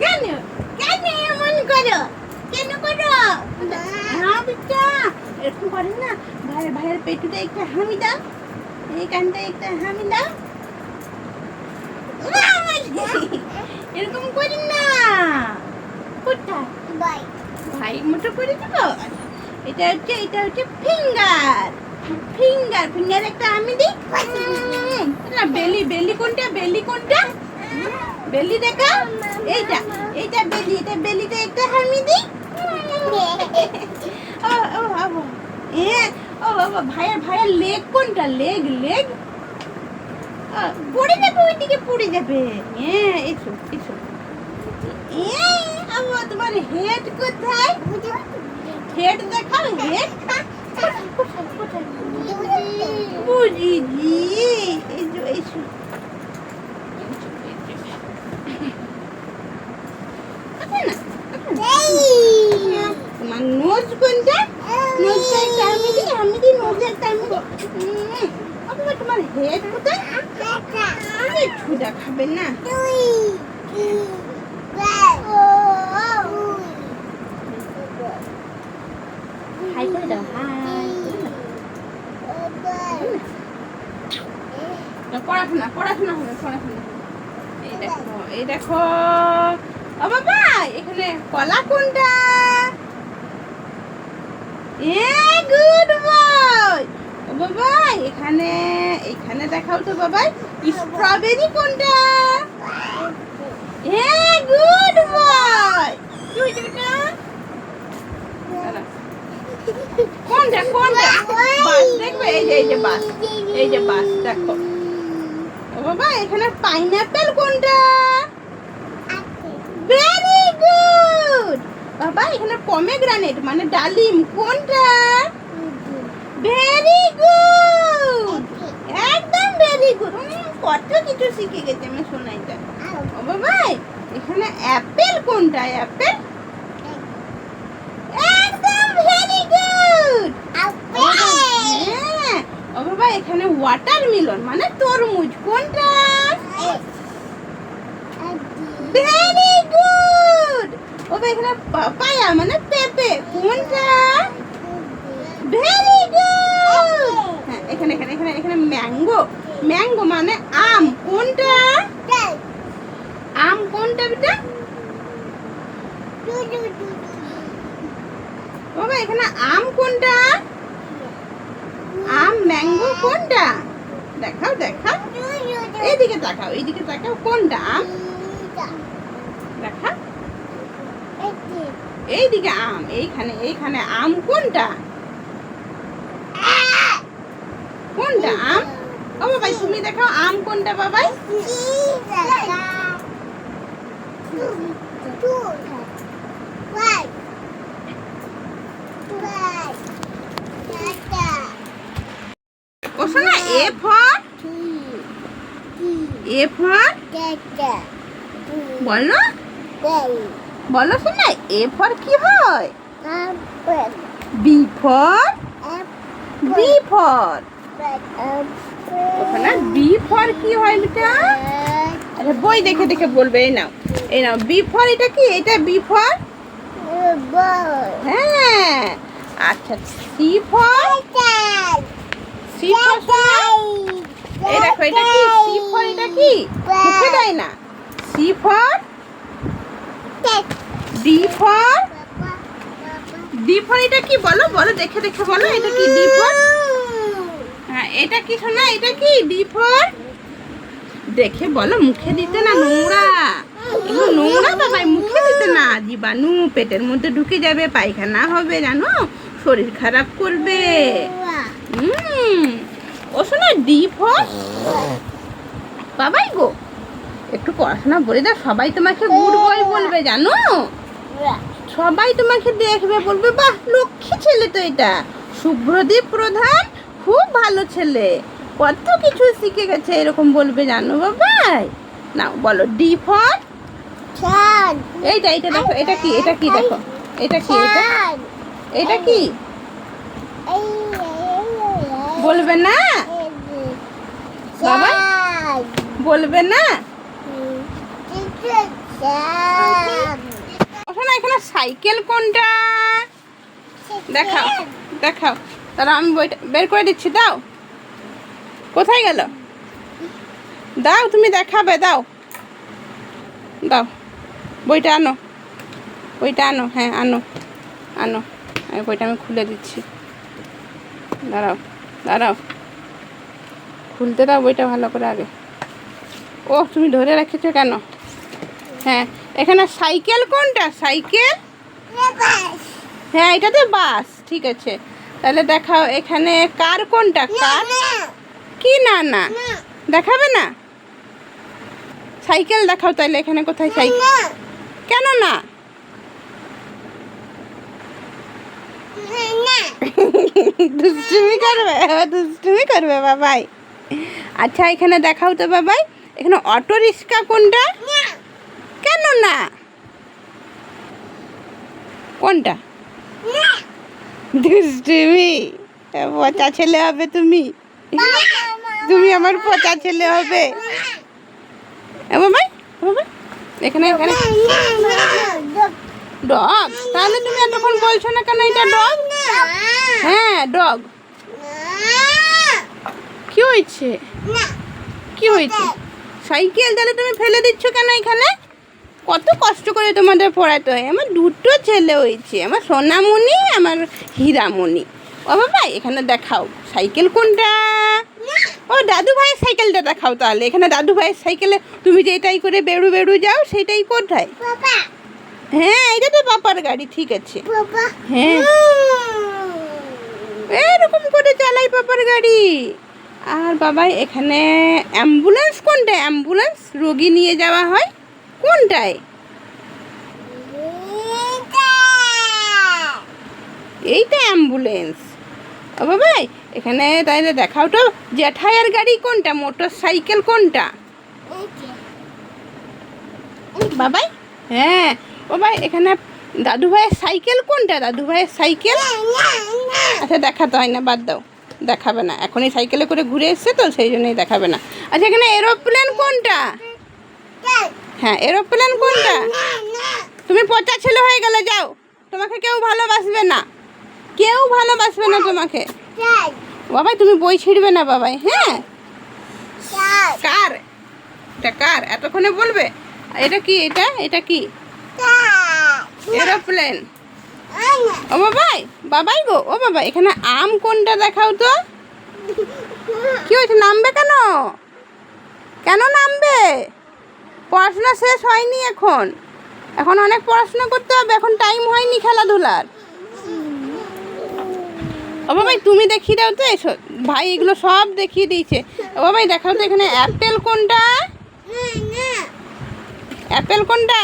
কেন? কেন এমন করো? কেন করো? হ্যাঁ বিচ্চা এরকম করেন না। ভাইয়ের ভাইয়ের পেটুতে একটা হামি দাও। এইখানটা একটা হামি দাও। এরকম করেন না। কোথায়? বাই। ভাই মোটো করে দিব? এটা হচ্ছে এটা হচ্ছে ফিঙ্গার। ফিঙ্গার ফিঙ্গার একটা আমি দিই। না বেলি বেলি কোনটা? বেলি কোনটা? বেলি দেখা এইটা এইটা বেলি এটা বেলিটা একটা আমি দিই ও ও ও এ ও বাবা ভাইয়ের ভাইয়ের লেগ কোনটা? লেগ লেগ পড়ে যাবে ওইদিকে পড়ে যাবে। হ্যাঁ এসো এসো। এ আবার তোমার হেড কোথায়? হেড দেখাও হেড এই এসো না? তোমার নোজ কোনটা? নোজটা একটা আমি দিই আমি দিই নোজ একটা আমি দিই তোমার হেড কোথায়? না। হাই করে দাও হাই পড়াশোনা পড়াশোনা হবে, পড়াশোনা এই দেখো এই দেখো। ও বাবা, এখানে কলা কোনটা? A good boy. বাবা এখানে এখানে দেখাও তো বাবা স্ট্রবেরি কোনটা? A good boy. কোনটা কোনটা? বাস দেখবে এই যে এই যে বাস এই যে বাস দেখো। বাবা এখানে পাইনাপেল কোনটা? ভেরি গুড বাবা এখানে পমেগ্রানেট মানে ডালিম। কোনটা? ভেরি গুড একদম ভেরি গুড কত কিছু শিখে গেছে আমি শোনাইটা ও বাবা এখানে অ্যাপেল কোনটা? অ্যাপেল একদম ভেরি গুড হ্যাঁ। ও বাবা এখানে ওয়াটারমেলন মানে তরমুজ। কোনটা? ভেরি গুড ও এখানে পাপায়া মানে পেঁপে। কোনটা? ভেরি গুড হ্যাঁ এখানে এখানে এখানে এখানে ম্যাঙ্গো। ম্যাঙ্গো মানে আম। কোনটা? আম কোনটা বেটা? বাবা এখানে আম কোনটা? আম, ম্যাঙ্গো কোনটা? দেখাও দেখাও। এইদিকে তাকাও এইদিকে তাকাও, কোনটা আম? দেখাও। এইদিকে আম, এইখানে এইখানে আম, কোনটা? কোনটা আম? ও বাবাই, তুমি দেখাও আম কোনটা বাবাই? শোনা এ ফর। A for. বলো বলো শোনা এ ফর কি হয়? বি ফর বি ফর ওখানে বি ফর কি হয় বেটা আরে বই দেখে দেখে বলবে এই নাও এই নাও বি ফর এটা কি? এটা বি ফর হ্যাঁ আচ্ছা সি ফর সি ফর এই দেখো এটা কি? সি ফর এটা কি? মুখে দেয় না। C for D for D for এটা কি বলো? বলো, দেখে দেখে বলো, এটা কি ডি ফর হ্যাঁ এটা কি শোনা, এটা কি ডি ফর দেখে বলো, মুখে দিতে না নোংরা? এগুলো নোংরা বাবাই মুখে দিতে না। জীবাণু পেটের মধ্যে ঢুকে যাবে, পায়খানা হবে, জানো? শরীর খারাপ করবে। হুম। ও শোনা ডি ফর বাবাই গো। একটু পড়াশোনা বলে দাও সবাই তোমাকে গুড বয় বলবে জানো? সবাই তোমাকে দেখবে বলবে বাহ লক্ষ্মী ছেলে তো এটা। শুভ্রদীপ প্রধান খুব ভালো ছেলে। কত কিছু শিখে গেছে এরকম বলবে জানো বাবাই? না বলো ডি ফর এইটা এটা দেখো এটা কি এটা কি দেখো এটা কি এটা? এটা কি? বলবে না? বাবা? বলবে না? Bye. সাইকেল কোনটা? দেখাও দেখাও। তাহলে আমি বইটা বের করে দিচ্ছি, দাও। কোথায় গেল? দাও, তুমি দেখাবে, দাও। দাও। বইটা আনো। বইটা আনো হ্যাঁ আনো। আনো। আমি বইটা আমি খুলে দিচ্ছি। দাঁড়াও দাঁড়াও। খুলতে দাও বইটা ভালো করে আগে। ও, তুমি ধরে রেখেছো কেন? হ্যাঁ এখানে সাইকেল কোনটা? সাইকেল? হ্যাঁ এটাতে বাস ঠিক আছে। তাহলে দেখাও এখানে কার কোনটা? কার? কি না না? দেখাবে না? সাইকেল দেখাও তাহলে এখানে কোথায় সাইকেল? কেন না? দুষ্টুমি করবে দুষ্টুমি করবে বাবাই। আচ্ছা এখানে দেখাও তো বাবাই। এখানে অটো রিক্সা কোনটা? কেন না? কোনটা? দুষ্টুমি পচা ছেলে হবে তুমি। তুমি আমার পচা ছেলে হবে। এখানে এখানে। ডগ? তাহলে তুমি এতক্ষণ বলছো না কেন এটা ডগ? হ্যাঁ ডগ। কি হয়েছে? কি হয়েছে? সাইকেল তাহলে তুমি ফেলে দিচ্ছ কেন এখানে? কত কষ্ট করে তোমাদের পড়াতে হয়। আমার দুটো ছেলে হয়েছে আমার সোনামণি আমার হীরামণি। ও বাবা এখানে দেখাও সাইকেল কোনটা? ও দাদু ভাইয়ের সাইকেলটা দেখাও তাহলে। এখানে দাদু ভাইয়ের সাইকেলে তুমি যেটাই করে বেড়ু বেড়ু যাও সেটাই কোথায়? হ্যাঁ এটা তো বাপার গাড়ি ঠিক আছে। হ্যাঁ। এরকম করে চালাই বাবার গাড়ি। আর বাবা এখানে অ্যাম্বুলেন্স কোনটা? অ্যাম্বুলেন্স রোগী নিয়ে যাওয়া হয়। কোনটায়? এইটা। অ্যাম্বুলেন্স। ও বাবাই এখানে তাইলে দেখাও তো জ্যাঠাইয়ের গাড়ি কোনটা মোটর সাইকেল কোনটা বাবাই হ্যাঁ ও ভাই এখানে দাদু ভাইয়ের সাইকেল কোনটা দাদু ভাইয়ের সাইকেল আচ্ছা দেখাতে হয় না বাদ দাও দেখাবে না। এখনই সাইকেলে করে ঘুরে এসছে তো সেই জন্যই দেখাবে না। আচ্ছা এখানে এরোপ্লেন কোনটা? হ্যাঁ এরোপ্লেন কোনটা? তুমি পচা ছেলে হয়ে গেলে যাও। তোমাকে কেউ ভালোবাসবে না। কেউ ভালোবাসবে না তোমাকে। বাবাই, তুমি বই ছিঁড়বে না বাবাই হ্যাঁ? কার? এটা কার? এতক্ষণে বলবে? এটা কি? এটা? এটা কি? এরোপ্লেন ও বাবাই বাবাই গো, ও বাবা এখানে আম কোনটা দেখাও তো? কি হয়েছে, নামবে কেন? কেন নামবে? পড়াশোনা শেষ হয়নি এখন। এখন অনেক পড়াশোনা করতে হবে এখন টাইম হয়নি খেলাধুলার। ও বাবাই তুমি দেখিয়ে দাও তো এসো। ভাই এগুলো সব দেখিয়ে দিয়েছে। ও বাবাই দেখাও তো এখানে অ্যাপেল কোনটা? অ্যাপেল কোনটা?